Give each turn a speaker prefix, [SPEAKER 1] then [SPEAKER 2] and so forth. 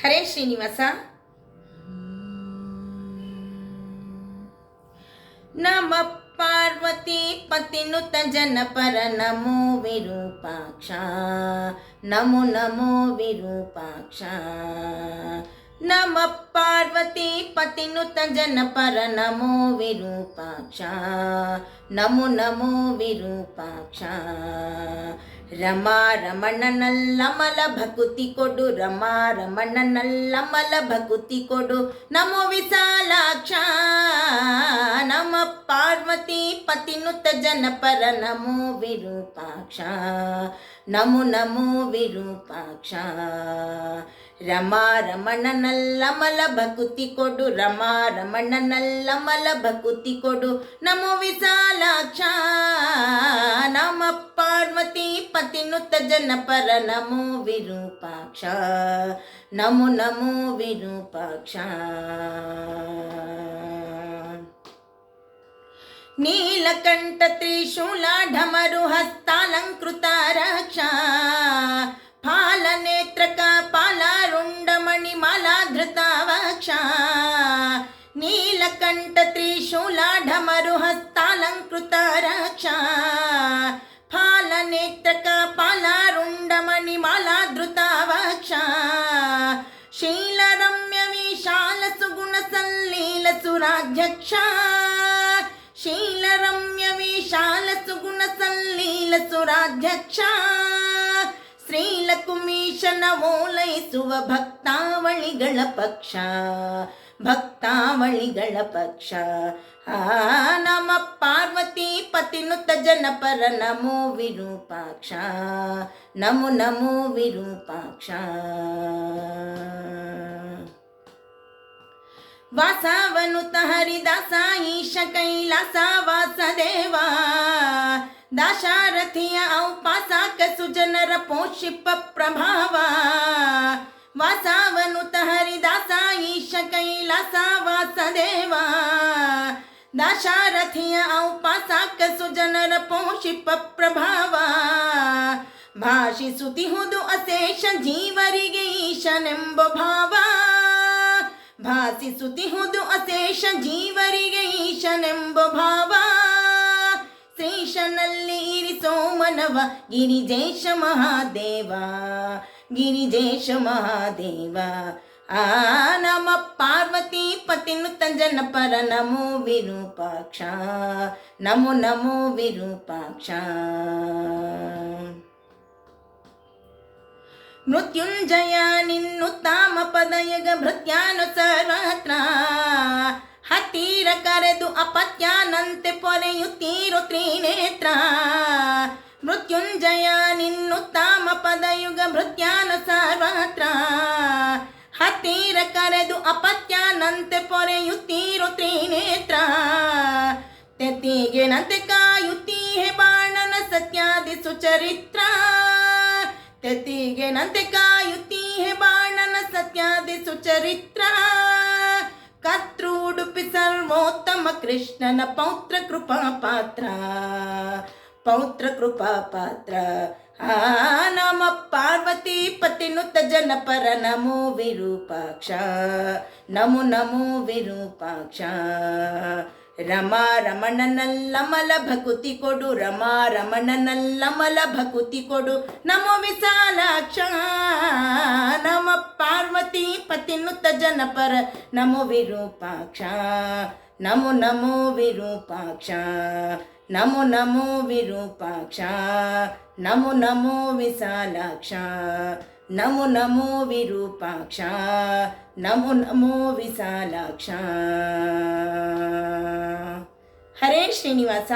[SPEAKER 1] ಹರೇ ಶ್ರೀನಿವಾಸ. ನಮ ಪಾರ್ವತಿ ಪತಿನುತ ಜನಪರ ನಮೋ ವಿರೂಪಾಕ್ಷ. ನಮೋ ನಮೋ ವಿರೂಪಾಕ್ಷ. ಪಾರ್ವತಿ ಪತಿನುತ ಜನಪರ ನಮೋ ವಿರೂಪಾಕ್ಷ ನಮೋ ನಮೋ ವಿರೂಪಾಕ್ಷ ರಮಾ ರಮಣನಲ್ಲಮಲ ಭಕುತಿ ಕೊಡು ರಮಾ ರಮಣನಲ್ಲಮಲ ಭಕುತಿ ಕೊಡು ನಮೋ ವಿಶಾಲಾಕ್ಷ ನಮ ಪಾರ್ವತಿ ಪತಿನುತ ಜನಪರ ನಮೋ ವಿರೂಪಾಕ್ಷ ನಮೋ ನಮೋ ವಿರೂಪಾಕ್ಷ ರಮಾ ರಮಣನಲ್ಲಮಲ ಭಕುತಿ ಕೊಡು, ರಮಾ ರಮಣನಲ್ಲಮಲ ಭಕುತಿ ಕೊಡು, ನಮೋ ವಿಶಾಲಾಕ್ಷ ನಮ ಪಾರ್ವತಿ ಪತಿನುತ ಜನಪರ, ನಮೋ ವಿರೂಪಾಕ್ಷ, ನಮೋ ನಮೋ ವಿರೂಪಾಕ್ಷ. ನೀಲಕಂಠ ತ್ರಿಶೂಲ ಢಮರು ಹಸ್ತಾಲಂಕೃತ ರಕ್ಷಾ ನೀಲಕಂಠ ತ್ರಿಶೂಲ ಢಮರು ಹಸ್ತಾಲಂಕೃತ ರಕ್ಷಾ ಫಾಲನೇತ್ರಕ ಪಾಲಾರುಂಡಮಣಿ ಮಾಲಾಧೃತ ವಕ್ಷ ಭಕ್ತಾವಳಿಗಳ ಪಕ್ಷ. ಆ ನಮ ಪಾರ್ವತಿ ಪತಿನುತ ಜನಪರ ನಮೋ ವಿರೂಪಾಕ್ಷ. ನಮು, ನಮೋ ವಿರೂಪಾಕ್ಷ. ವಾಸವನುತ ಹರಿದಾಸ, ಈಶ ಕೈಲಾಸ, ವಾಸದೇವ. ದಾಶಾರಥಿಯ ಔಪಾಸಕ ಸುಜನರ ಪೋಷಿಪ ಪ್ರಭಾವ. ವಾಸ ಕೈಲಾಸ ವಾಸದೇವ ದಾಶಾರಥಿಯ ಔಪಾಸಕ ಸುಜನರ ಪೋಷಿಪ ಪ್ರಭಾವ ಭಾಷಿಸುತ್ತಿಹುದು ಅಶೇಷ ಜೀವರಿಗೆ ಈಶನೆಂಬ ಭಾವ ಭಾಸಿಸುತ್ತಿಹುದು ಅಶೇಷ ಜೀವರಿಗೆ ಈಶನೆಂಬ ಭಾವ ಶ್ರೀಶನಲ್ಲಿ ಇರಿಸೋ ಮನವ ಗಿರಿಜೇಶ ಮಹಾದೇವ ಗಿರಿಜೇಶ ಮಹಾದೇವ ಆ ನಮ ಪಾರ್ವತಿ ಪತಿನು ತಂಜನ ಪರ ನಮೋ ವಿರೂಪಾಕ್ಷ. ನಮೋ ನಮೋ ವಿರೂಪಾಕ್ಷ. ಮೃತ್ಯುಂಜಯ ನಿನ್ನು ತಾಮ ಪದಯಗ ಭೃತ್ಯಾನು ಸರ್ವತ್ರ ಹತ್ತೀರ ಕರೆದು ಅಪತ್ಯಾನಂತೆ ಪೊರೆಯುತ್ತೀರು ತ್ರಿನೇತ್ರ. ಮೃತ್ಯುಂಜಯ ನಿನ್ನು ತಾಮ ಪದಯುಗ ಭೃತ್ಯಾನು ಸರ್ವತ್ರ ಹತ್ತೀರ ಕರೆದು ಅಪತ್ಯಾನಂತೆ ಪೊರೆಯುತ್ತೀರು ತ್ರಿನೇತ್ರ. ತೆತ್ತಿಗೆ ನಂತೆ ಕಾಯುತ್ತೀಹೆ ಬಾಣನ ಸತ್ಯಾದಿ ಸುಚರಿತ್ರ ತೆತ್ತಿಗೆ ನಂತೆ ಕಾಯುತ್ತೀಹೆ ಬಾಣನ ಸತ್ಯಾದಿ ಸುಚರಿತ್ರ ಕರ್ತೃ ಉಡುಪಿ ಸರ್ವೋತ್ತಮ ಕೃಷ್ಣನ ಪೌತ್ರ ಕೃಪಾ ಪಾತ್ರ. ಪೌತ್ರ ಕೃಪಾ ಪಾತ್ರ. ಆ ನಮ ಪಾರ್ವತಿ ಪತಿನುತ ಜನಪರ ನಮೋ ವಿರೂಪಾಕ್ಷ. ನಮೋ ನಮೋ ವಿರೂಪಾಕ್ಷ. ರಮಾ ರಮಣನಲ್ಲಮಲ ಭಕುತಿ ಕೊಡು, ರಮಾ ರಮಣನಲ್ಲಮಲ ಭಕುತಿ ಕೊಡು. ನಮೋ ವಿಶಾಲಾಕ್ಷ. ನಮ ಪಾರ್ವತಿ ಪತಿನುತ ಜನಪರ ನಮೋ ವಿರೂಪಾಕ್ಷ. ನಮೋ ನಮೋ ವಿರೂಪಾಕ್ಷ. ನಮೋ ನಮೋ ವಿರೂಪಾಕ್ಷ. ನಮೋ ನಮೋ ವಿಶಾಲಾಕ್ಷ. ನಮೋ ನಮೋ ವಿರೂಪಾಕ್ಷ ನಮೋ ನಮೋ ವಿಶಾಲಾಕ್ಷ ಹರೇ ಶ್ರೀನಿವಾಸ